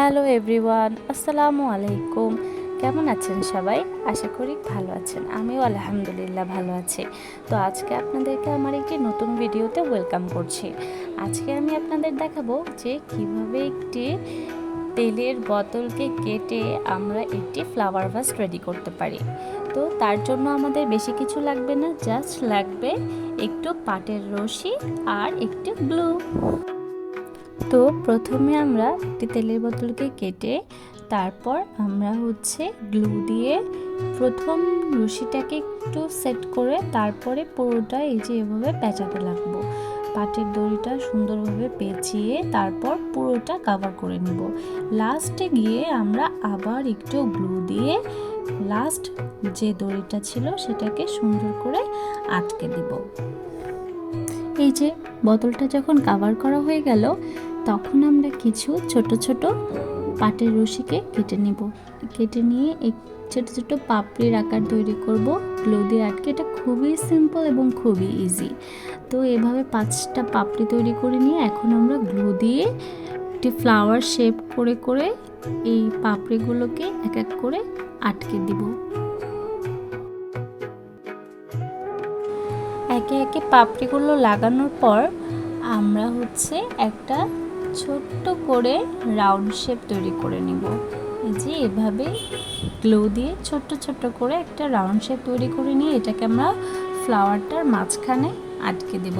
Hello everyone, আসসালামু আলাইকুম। কেমন আছেন সবাই? আশা করি ভালো আছেন। আমিও আলহামদুলিল্লাহ ভালো আছি। তো আজকে আপনাদেরকে আমার একটি নতুন ভিডিওতে ওয়েলকাম করছি। আজকে আমি আপনাদের দেখাবো যে কীভাবে একটি তেলের বোতলকে কেটে আমরা একটি ফ্লাওয়ার ভাস রেডি করতে পারি। তো তার জন্য আমাদের বেশি কিছু লাগবে না, জাস্ট লাগবে একটু পাটের রশি আর একটু গ্লু। তো প্রথমে আমরা একটি তেলের বোতলকে কেটে তারপর আমরা হচ্ছে গ্লু দিয়ে প্রথম রশিটাকে একটু সেট করে তারপরে পুরোটা এই যে এভাবে পেঁচাতে লাগবো। পাটের দড়িটা সুন্দরভাবে পেঁচিয়ে তারপর পুরোটা কাভার করে নিব। লাস্টে গিয়ে আমরা আবার একটু গ্লু দিয়ে লাস্ট যে দড়িটা ছিল সেটাকে সুন্দর করে আটকে দিব। এই যে বোতলটা যখন কাভার করা হয়ে গেল তখন আমরা কিছু ছোট ছোট পাটের রশিকে কেটে নিব। কেটে নিয়ে এক ছোট ছোট পাপড়ির আকার তৈরি করব, গ্লো দিয়ে আটকে। এটা খুবই সিম্পল এবং খুবই ইজি তো এভাবে পাঁচটা পাপড়ি তৈরি করে নিয়ে এখন আমরা গ্লু দিয়ে একটি ফ্লাওয়ার শেপ করে করে এই পাপড়িগুলোকে এক এক করে আটকে দিব। একে একে পাপড়িগুলো লাগানোর পর আমরা হচ্ছে একটা ছোট্ট করে রাউন্ড শেপ তৈরি করে নিব। এই যে এভাবে গ্লো দিয়ে ছোট্ট ছোট্ট করে একটা রাউন্ড শেপ তৈরি করে নিয়ে এটাকে আমরা ফ্লাওয়ারটার মাঝখানে আটকে দেব।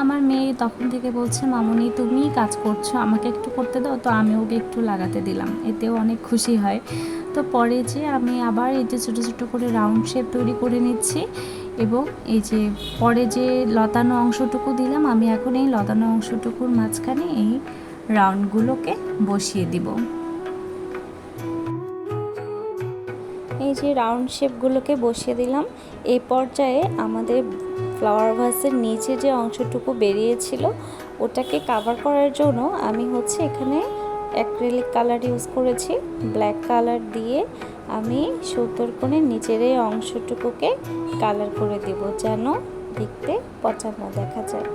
আমার মেয়ে তখন থেকে বলছে, মামনি, তুমি কাজ করছ, আমাকে একটু করতে দাও। তো আমি ওকে একটু লাগাতে দিলাম। এতেও অনেক খুশি হয়। তো পরে যে আমি আবার এই যে ছোটো ছোটো করে রাউন্ড শেপ তৈরি করে নিচ্ছি এবং এই যে পরে যে লতানো অংশটুকু দিলাম, আমি এখন এই লতানো অংশটুকুর মাঝখানে এই রাউন্ডগুলোকে বসিয়ে দিব। এই যে রাউন্ড শেপগুলোকে বসিয়ে দিলাম। এই পর্যায়ে আমাদের ফ্লাওয়ার ভাসের নিচে যে অংশটুকু বেরিয়েছিল, ওটাকে কাভার করার জন্য আমি হচ্ছে এখানে অ্যাক্রিলিক কালার ইউজ করেছি। ব্ল্যাক কালার দিয়ে আমি সুতোর কোণে নিচের এই অংশটুকুকে কালার করে দেব, যেন দেখতে পচানো দেখা যায়।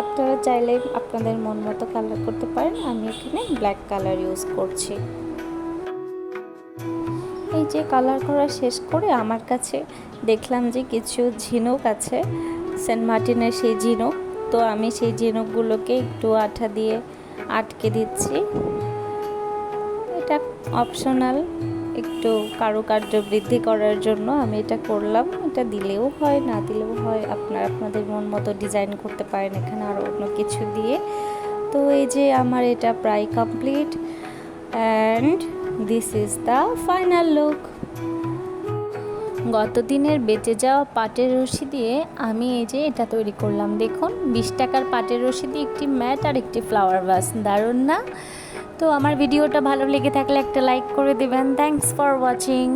আপনারা চাইলে আপনাদের মন মতো কালার করতে পারেন। আমি এখানে ব্ল্যাক কালার ইউজ করছি। এই যে কালার করা শেষ করে আমার কাছে দেখলাম যে কিছু ঝিনুক আছে, সেন্ট মার্টিনের সেই ঝিনুক। তো আমি সেই ঝিনুকগুলোকে একটু আঠা দিয়ে আটকে দিচ্ছি। এটা অপশনাল একটু কারুকার্য বৃদ্ধি করার জন্য আমি এটা করলাম। এটা দিলেও হয়, না দিলেও হয়, আপনার, আপনাদের মন মতো ডিজাইন করতে পারেন এখানে আরও অন্য কিছু দিয়ে। তো এই যে আমার এটা প্রায় complete and this is the final look গত দিনের বেঁচে যাওয়া পাটের রশি দিয়ে আমি এই যে এটা তৈরি করলাম। দেখুন, বিশ টাকার পাটের রশি দিয়ে একটি ম্যাট আর একটি ফ্লাওয়ার ভাস দারুণ না? তো আমার ভিডিওটা ভালো লেগে থাকলে একটা লাইক করে দেবেন। Thanks for watching